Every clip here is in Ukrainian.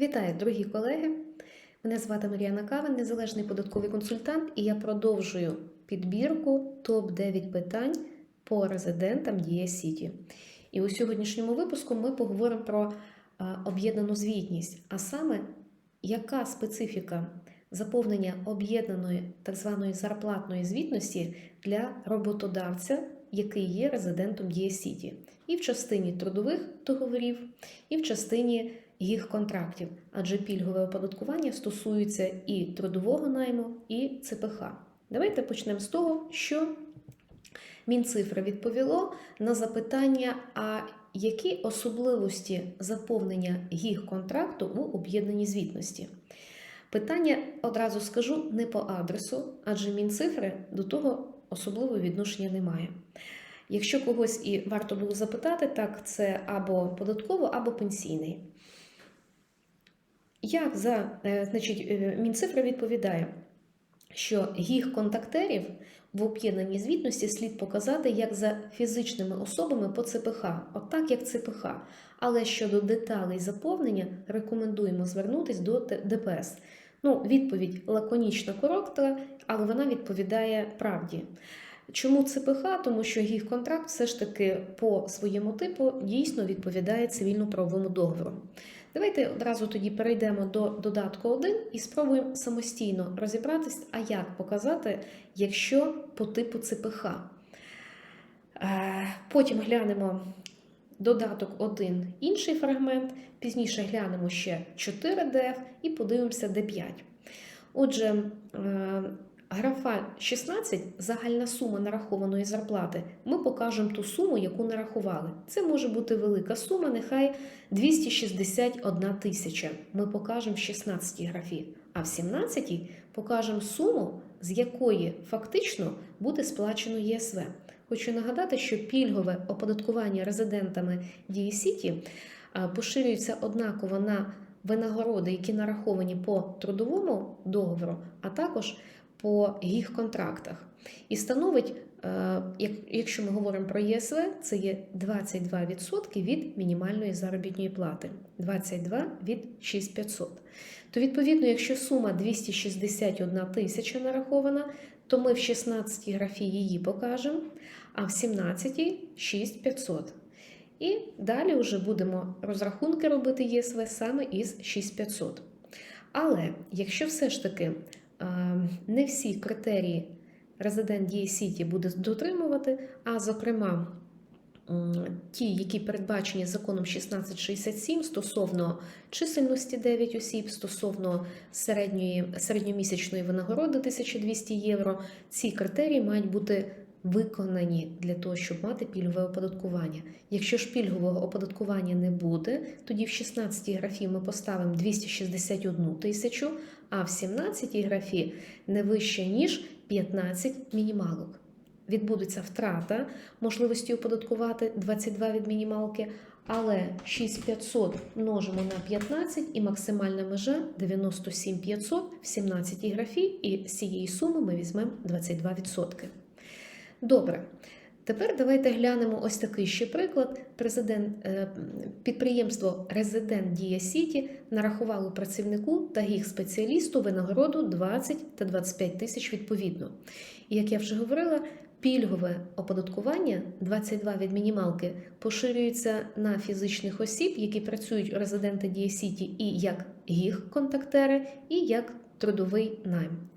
Вітаю, дорогі колеги! Мене звати Мар'яна Кавин, незалежний податковий консультант, і я продовжую підбірку топ-9 питань по резидентам Дія Сіті. І у сьогоднішньому випуску ми поговоримо про об'єднану звітність, а саме, яка специфіка заповнення об'єднаної так званої зарплатної звітності для роботодавця, який є резидентом Дія Сіті, і в частині трудових договорів, і в частині їх контрактів, адже пільгове оподаткування стосується і трудового найму, і ЦПХ. Давайте почнемо з того, що Мінцифра відповіло на запитання, а які особливості заповнення їх контракту у об'єднаній звітності. Питання одразу скажу не по адресу, адже Мінцифри до того особливого відношення немає. Якщо когось і варто було запитати, так це або податково, або пенсійний. Як за е, значить, е, Мінцифра відповідає, що їх контактерів в об'єднаній звітності слід показати як за фізичними особами по ЦПХ, отак як ЦПХ. Але щодо деталей заповнення рекомендуємо звернутися до ДПС. Ну, відповідь лаконічно коротка, але вона відповідає правді. Чому ЦПХ? Тому що їх контракт все ж таки по своєму типу дійсно відповідає цивільно-правовому договору. Давайте одразу тоді перейдемо до додатку 1 і спробуємо самостійно розібратись, а як показати, якщо по типу ЦПХ. Е, Потім глянемо додаток 1 інший фрагмент, пізніше глянемо ще 4 ДФ і подивимося Д5. Отже, е, графа 16 загальна сума нарахованої зарплати. Ми покажемо ту суму, яку нарахували. Це може бути велика сума, нехай 261 тисяча. Ми покажемо в 16 графі, а в 17 покажемо суму, з якої фактично буде сплачено ЄСВ. Хочу нагадати, що пільгове оподаткування резидентами Дії Сіті поширюється однаково на винагороди, які нараховані по трудовому договору, а також по їх контрактах. І становить, е, якщо ми говоримо про ЄСВ, це є 22% від мінімальної заробітної плати, 22 від 6500. То відповідно, якщо сума 261 тисяча нарахована, то ми в 16 графі її покажемо, а в 17 6500. І далі вже будемо розрахунки робити ЄСВ саме із 6500. Але якщо все ж таки не всі критерії резидент Дії Сіті буде дотримувати, а зокрема ті, які передбачені законом 1667 стосовно чисельності 9 осіб, стосовно середньої, середньомісячної винагороди 1200 євро, ці критерії мають бути виконані для того, щоб мати пільгове оподаткування. Якщо ж пільгового оподаткування не буде, тоді в 16 графі ми поставимо 261 тисячу, а в 17 графі не вище, ніж 15 мінімалок. Відбудеться втрата можливості оподаткувати 22 від мінімалки, але 6500 множимо на 15 і максимальна межа 97500 в 17 графі, і з цієї суми ми візьмемо 22%. Добре. Тепер давайте глянемо ось такий ще приклад. Президент, е, підприємство Резидент Дія Сіті нарахувало працівнику та їх спеціалісту винагороду 20 та 25 тисяч відповідно. І як я вже говорила, пільгове оподаткування 22 від мінімалки поширюється на фізичних осіб, які працюють у резидента Дія Сіті і як їх контактери, і як трудовий найм.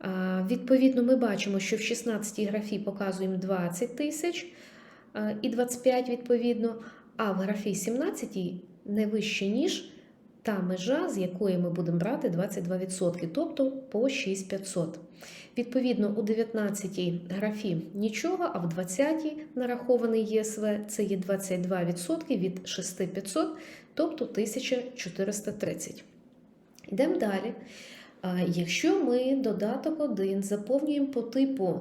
А, Відповідно, ми бачимо, що в 16 графі показуємо 20 тисяч а, і 25 відповідно, а в графі 17 не вище, ніж та межа, з якої ми будемо брати 22%, тобто по 6500. Відповідно, у 19 графі нічого, а в 20 нарахований ЄСВ це є 22% від 6500, тобто 1430. Йдемо далі. Якщо ми додаток 1 заповнюємо по типу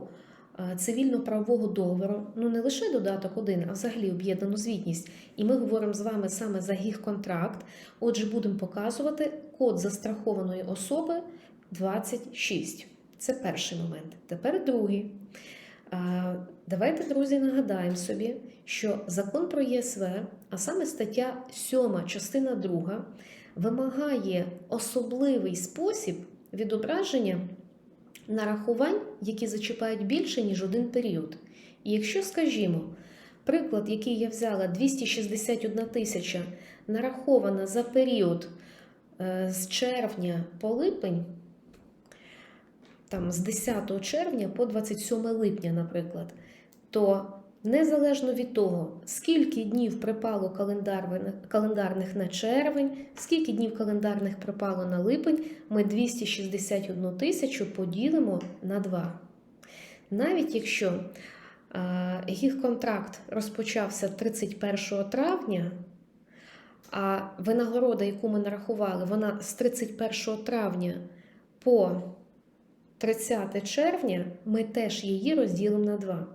цивільно-правового договору, ну не лише додаток 1, а взагалі об'єднану звітність, і ми говоримо з вами саме за їх контракт, отже, будемо показувати код застрахованої особи 26. Це перший момент. Тепер другий. Давайте, друзі, нагадаємо собі, що закон про ЄСВ, а саме стаття 7, частина 2, вимагає особливий спосіб відображення нарахувань, які зачіпають більше, ніж один період. І якщо, скажімо, приклад, який я взяла, 261 тисяча нарахована за період е, з червня по липень, там з 10 червня по 27 липня, наприклад, то незалежно від того, скільки днів припало календарних, на червень, скільки днів календарних припало на липень, ми 261 тисячу поділимо на 2. Навіть якщо їх контракт розпочався 31 травня, а винагорода, яку ми нарахували, вона з 31 травня по 30 червня, ми теж її розділимо на 2.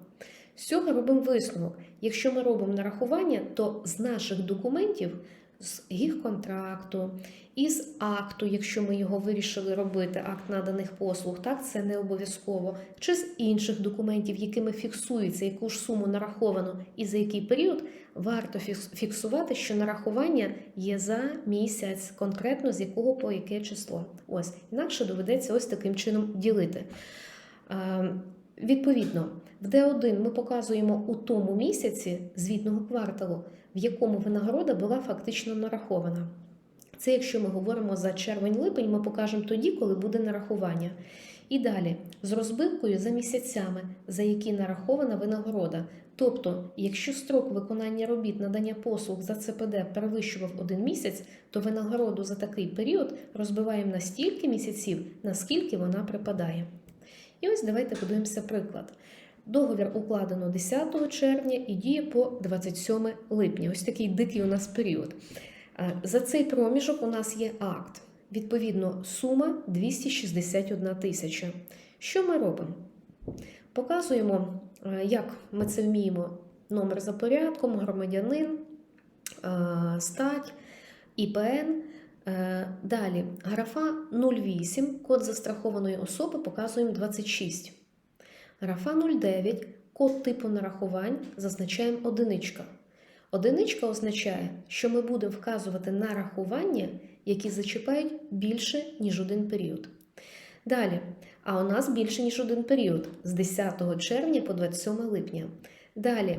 З цього робимо висновок. Якщо ми робимо нарахування, то з наших документів, з їх контракту, із акту, якщо ми його вирішили робити, акт наданих послуг, так це не обов'язково, чи з інших документів, якими фіксується, яку ж суму нараховано і за який період, варто фіксувати, що нарахування є за місяць, конкретно з якого по яке число. Ось інакше доведеться ось таким чином ділити. Відповідно, в Д1 ми показуємо у тому місяці звітного кварталу, в якому винагорода була фактично нарахована. Це якщо ми говоримо за червень-липень, ми покажемо тоді, коли буде нарахування. І далі з розбивкою за місяцями, за які нарахована винагорода. Тобто, якщо строк виконання робіт надання послуг за ЦПД перевищував один місяць, то винагороду за такий період розбиваємо на стільки місяців, наскільки вона припадає. І ось давайте подивимося приклад. Договір укладено 10 червня і діє по 27 липня. Ось такий дикий у нас період. Е, За цей проміжок у нас є акт. Відповідно, сума 261 тисяча. Що ми робимо? Показуємо, е, як ми це вміємо: номер за порядком, громадянин, е, стать, ІПН. Е, Далі графа 08, код застрахованої особи показуємо 26. Графа 09, код типу нарахувань зазначаємо одиничка. Одиничка означає, що ми будемо вказувати нарахування, які зачіпають більше, ніж один період. Далі, а у нас більше, ніж один період з 10 червня по 27 липня. Далі,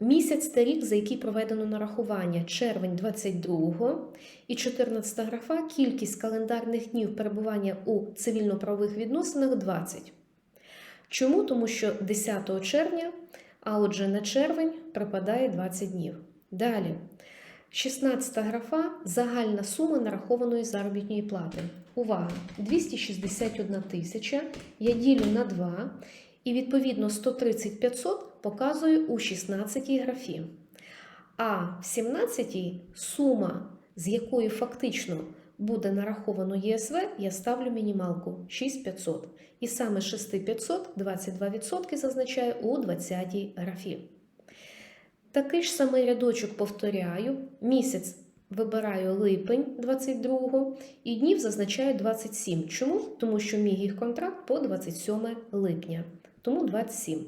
місяць та рік, за який проведено нарахування, червень 22 і 14 графа, кількість календарних днів перебування у цивільно-правових відносинах 20. Чому? Тому що 10 червня, а отже на червень припадає 20 днів. Далі, 16 графа загальна сума нарахованої заробітної плати. Увага! 261 тисяча. Я ділю на 2 і відповідно 130 500 показую у 16 графі. А в 17 сума, з якою фактично буде нараховано ЄСВ, я ставлю мінімалку 6500. І саме 6500 22% зазначаю у 20 графі. Такий ж самий рядочок повторяю. Місяць вибираю липень 22 і днів зазначаю 27. Чому? Тому що мій їх контракт по 27 липня. Тому 27.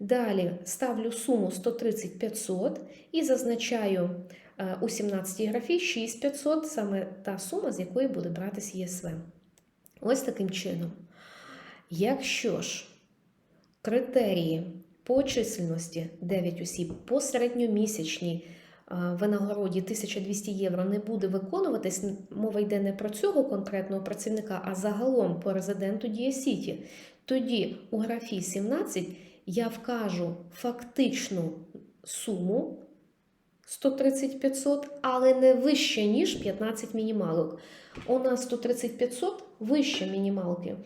Далі ставлю суму 130 500 і зазначаю е, у 17 графі 6500, саме та сума, з якої буде братись ЄСВ. Ось таким чином. Якщо ж критерії по чисельності 9 осіб по середньомісячній е, винагороді 1200 євро не буде виконуватись, мова йде не про цього конкретного працівника, а загалом по резиденту Дієсіті, тоді у графі 17 я вкажу фактичну суму 130 500, але не вище, ніж 15 мінімалок. У нас 130 500 вище мінімалки.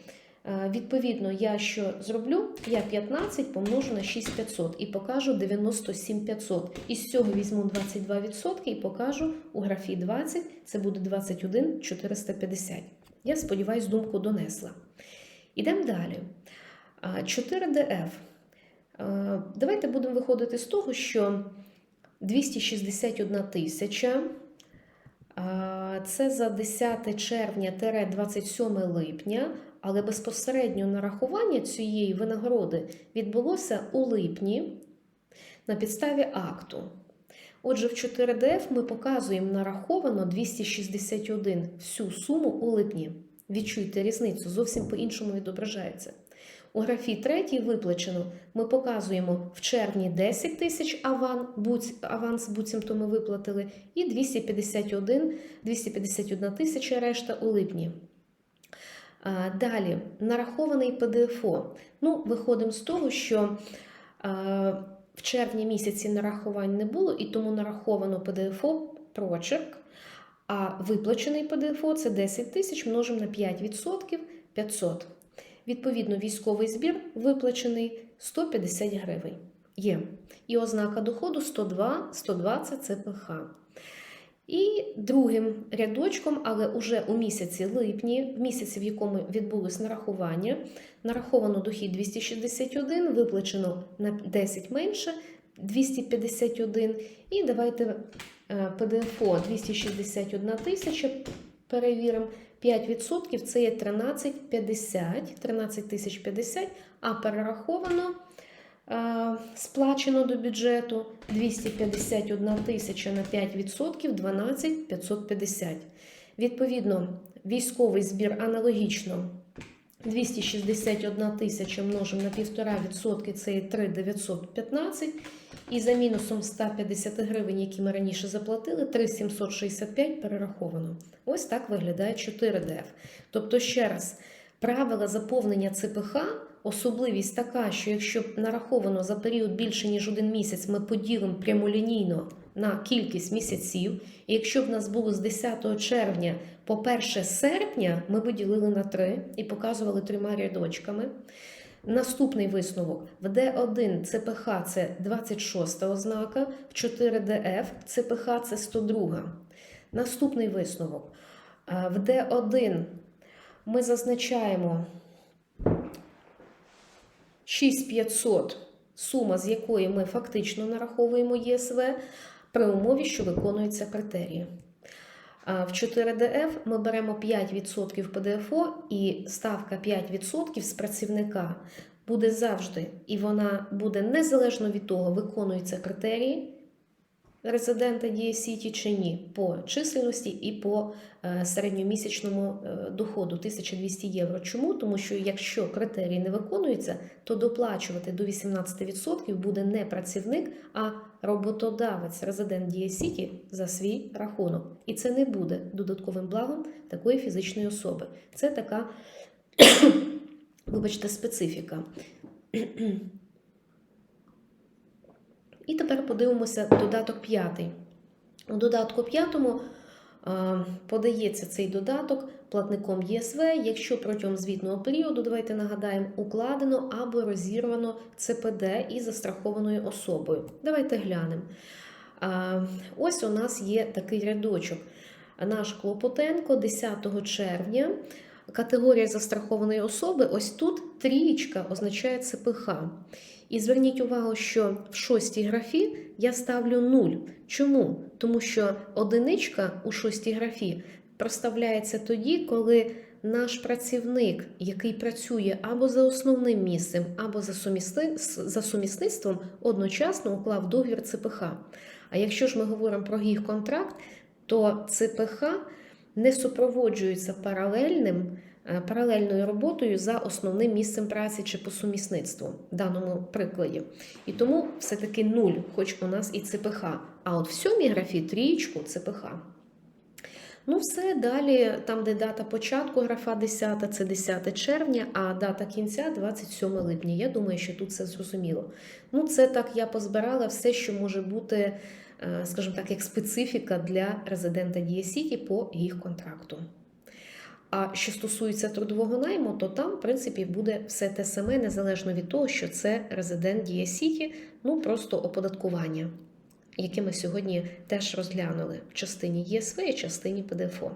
Е, Відповідно, я що зроблю? Я 15 помножу на 6500 і покажу 97 500. Із цього візьму 22% і покажу у графі 20, це буде 21 450. Я сподіваюсь, думку донесла. Ідемо далі. 4DF. Е, Давайте будемо виходити з того, що 261 тисяча. Це за 10 червня 27 липня, але безпосередньо нарахування цієї винагороди відбулося у липні на підставі акту. Отже, в 4DF ми показуємо нараховано 261 всю суму у липні. Відчуйте різницю, зовсім по-іншому відображається. У графі третій виплачено ми показуємо в червні 10 тисяч аван, буц, аванс буцімто ми виплатили, і 251, 251 тисяча решта у липні. Далі, нарахований ПДФО. Ну, виходимо з того, що в червні місяці нарахувань не було, і тому нараховано ПДФО прочерк, а виплачений ПДФО це 10 тисяч множимо на 5% 500. Відповідно, військовий збір виплачений 150 гривень. Є. І ознака доходу 102, 120 це ПХ. І другим рядочком, але уже у місяці липні, в місяці, в якому відбулось нарахування, нараховано дохід 261, виплачено на 10 менше 251. І давайте е, ПДФО 261 тисяча перевіримо. 5% це є 13,50, 13 тисяч 50, а перераховано, е, сплачено до бюджету 251 тисяча на 5%, 12 550. Відповідно, військовий збір аналогічно 261 тисяча множимо на 1,5% це є 3,915. І за мінусом 150 гривень, які ми раніше заплатили, 3,765 перераховано. Ось так виглядає 4ДФ. Тобто, ще раз, правила заповнення ЦПХ, особливість така, що якщо нараховано за період більше, ніж один місяць, ми поділимо прямолінійно на кількість місяців. І якщо б нас було з 10 червня по 1 серпня, ми б ділили на 3 і показували трьома рядочками. Наступний висновок в Д1 ЦПХ це 26 ознака, в 4ДФ ЦПХ це 102. Наступний висновок. В Д1 ми зазначаємо 6500, сума з якої ми фактично нараховуємо ЄСВ при умові, що виконуються критерії. В 4ДФ ми беремо 5% ПДФО і ставка 5% з працівника буде завжди, і вона буде незалежно від того, виконуються критерії резидента Дія Сіті чи ні, по чисельності і по е, середньомісячному е, доходу 1200 євро. Чому? Тому що якщо критерії не виконуються, то доплачувати до 18% буде не працівник, а роботодавець, резидент Дія Сіті за свій рахунок. І це не буде додатковим благом такої фізичної особи. Це така, вибачте, специфіка. І тепер подивимося додаток п'ятий. У додатку п'ятому подається цей додаток платником ЄСВ, якщо протягом звітного періоду, давайте нагадаємо, укладено або розірвано ЦПД із застрахованою особою. Давайте глянемо. Ось у нас є такий рядочок. Наш Клопотенко 10 червня. Категорія застрахованої особи, ось тут трієчка означає ЦПХ. І зверніть увагу, що в шостій графі я ставлю 0. Чому? Тому що одиничка у шостій графі проставляється тоді, коли наш працівник, який працює або за основним місцем, або за, сумісни... за сумісництвом, одночасно уклав договір ЦПХ. А якщо ж ми говоримо про їх контракт, то ЦПХ не супроводжується паралельним. Паралельною роботою за основним місцем праці чи по сумісництву в даному прикладі. І тому все-таки нуль, хоч у нас і ЦПХ. А от в сьомій графі трієчку ЦПХ. Ну, все, далі, там, де дата початку, графа 10, це 10 червня, а дата кінця 27 липня. Я думаю, що тут все зрозуміло. Ну, це так я позбирала все, що може бути, скажімо так, як специфіка для резидента Дія Сіті по їх контракту. А що стосується трудового найму, то там, в принципі, буде все те саме, незалежно від того, що це резидент Дія Сіті, ну просто оподаткування, яке ми сьогодні теж розглянули в частині ЄСВ і частині ПДФО.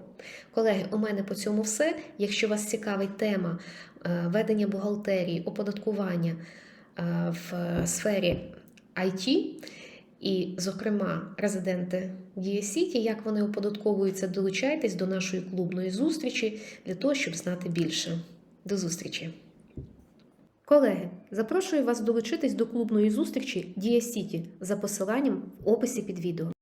Колеги, у мене по цьому все. Якщо вас цікавить тема ведення бухгалтерії, оподаткування в сфері IT, і, зокрема, резиденти Дія Сіті, як вони оподатковуються, долучайтесь до нашої клубної зустрічі для того, щоб знати більше. До зустрічі! Колеги, запрошую вас долучитись до клубної зустрічі Дія Сіті за посиланням в описі під відео.